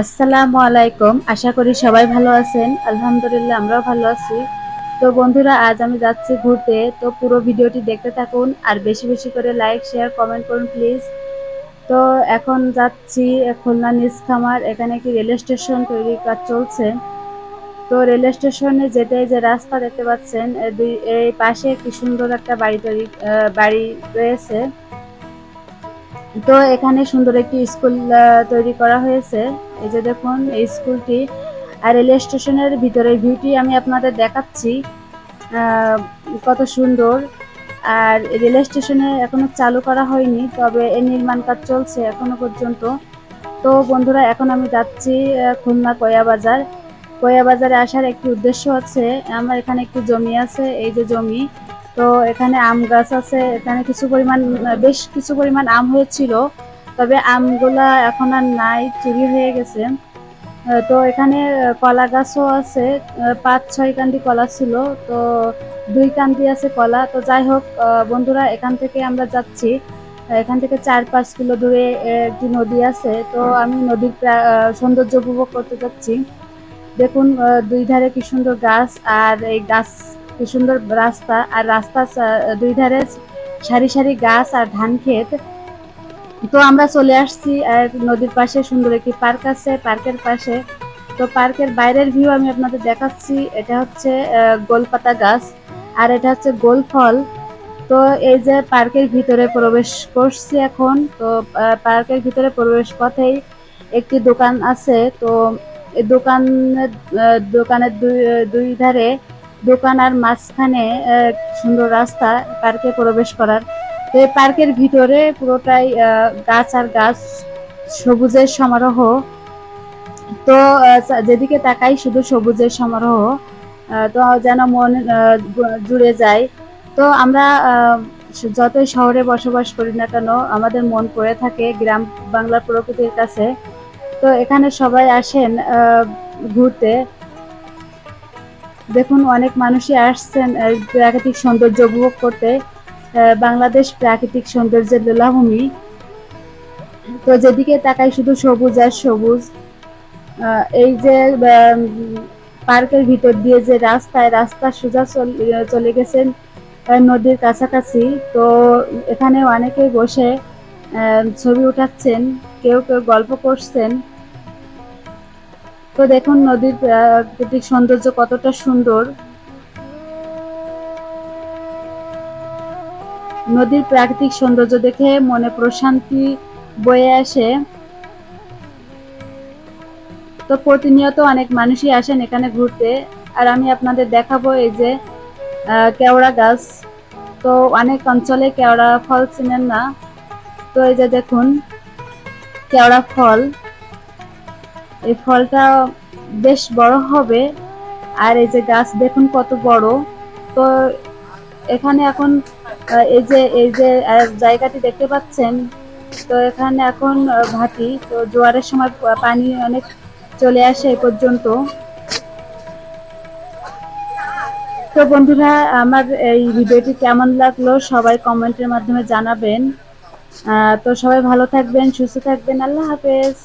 আসসালামু আলাইকুম। আশা করি সবাই ভালো আছেন। আলহামদুলিল্লাহ, আমরাও ভালো আছি। তো বন্ধুরা, আজ আমি যাচ্ছি ঘুরতে। তো পুরো ভিডিওটি দেখতে থাকুন আর বেশি বেশি করে লাইক, শেয়ার, কমেন্ট করুন প্লিজ। তো এখন যাচ্ছি খুলনা নিজখামার এখানে কি রেল স্টেশন তৈরির কাজ চলছে। তো রেল স্টেশনে যেতে যে রাস্তা দেখতে পাচ্ছেন দুই এই পাশে কি সুন্দর একটা বাড়ি তৈরি বাড়ি রয়েছে। তো এখানে সুন্দর একটি স্কুল তৈরি করা হয়েছে। এই যে দেখুন, এই স্কুলটি আর রেল স্টেশনের ভিতরে ভিউটি আমি আপনাদের দেখাচ্ছি কত সুন্দর। আর রেল স্টেশনে এখনও চালু করা হয়নি, তবে এর নির্মাণ কাজ চলছে এখনও পর্যন্ত। তো বন্ধুরা, এখন আমি যাচ্ছি খুলনা কয়া বাজার। কয়া বাজারে আসার একটি উদ্দেশ্য আছে, আমার এখানে একটি জমি আছে, এই যে জমি। তো এখানে আম গাছ আছে, এখানে কিছু পরিমাণ, বেশ কিছু পরিমাণ আম হয়েছিল, তবে আমগুলা এখন আর নাই, চুরি হয়ে গেছে। তো এখানে কলা গাছও আছে পাঁচ, ছয় কান্দি কলা ছিল, তো দুই কান্দি আছে কলা। তো যাই হোক বন্ধুরা, এখান থেকে আমরা যাচ্ছি। এখান থেকে চার, পাঁচ কিলো দূরে একটি নদী আছে, তো আমি নদীর সৌন্দর্য উপভোগ করতে যাচ্ছি। দেখুন দুই ধারে কি সুন্দর গাছ, আর এই গাছ কি সুন্দর রাস্তা, আর রাস্তা দুই ধারে সারি সারি গাছ আর ধান ক্ষেত। তো আমরা চলে আসছি, আর নদীর পাশে সুন্দর একটি পার্ক আছে, পার্কের পাশে। তো পার্কের বাইরের ভিউ আমি আপনাদের দেখাচ্ছি, এটা হচ্ছে গোলপাতা গাছ, আর এটা হচ্ছে গোল ফল। তো এই যে পার্কের ভিতরে প্রবেশ করছি এখন, তো পার্কের ভিতরে প্রবেশ পথেই একটি দোকান আছে। তো এই দোকানের দোকানের দুই দুই ধারে দোকান আর মাঝখানে সুন্দর রাস্তা, পার্কে প্রবেশ করার। তো পার্কের ভিতরে পুরোটাই গাছ আর গাছ, সবুজের সমারোহ। তো যেদিকে তাকাই শুধু সবুজের সমারোহ তো যেন মন জুড়ে যায়। তো আমরা যতই শহরে বসবাস করি না কেন, আমাদের মন পড়ে থাকে গ্রাম, বাংলার প্রকৃতির কাছে। তো এখানে সবাই আসেন ঘুরতে। দেখুন, অনেক মানুষই আসছেন প্রাকৃতিক সৌন্দর্য উপভোগ করতে। বাংলাদেশ প্রাকৃতিক সৌন্দর্যের লীলাভূমি। তো যেদিকে তাকাই শুধু সবুজ আর সবুজ। এই যে পার্কের ভিতর দিয়ে যে রাস্তায় রাস্তা সোজা চলে গেছেন নদীর কাছাকাছি। তো এখানে অনেকেই বসে ছবি উঠাচ্ছেন, কেউ কেউ গল্প করছেন। তো দেখুন নদীর প্রাকৃতিক সৌন্দর্য কতটা সুন্দর। নদীর প্রাকৃতিক সৌন্দর্য দেখে মনে প্রশান্তি বয়ে আসে। তো প্রতিনিয়ত অনেক মানুষই আসেন এখানে ঘুরতে। আর আমি আপনাদের দেখাবো এই যে কেওড়া গাছ। তো অনেক অঞ্চলে কেওড়া ফল চিনেন না। তো এই যে দেখুন, কেওড়া ফল। এই ফলটা বেশ বড় হবে। আর এই যে গাছ দেখুন কত বড়। তো এখানে এখন এই যে এই যে জায়গাটি দেখতে পাচ্ছেন, তো এখানে এখন ভাটি তো জোয়ারের সময় পানি অনেক চলে আসে এই পর্যন্ত। তো বন্ধুরা, আমার এই ভিডিওটি কেমন লাগল সবাই কমেন্টের মাধ্যমে জানাবেন। তো সবাই ভালো থাকবেন, সুস্থ থাকবেন। আল্লাহ হাফেজ।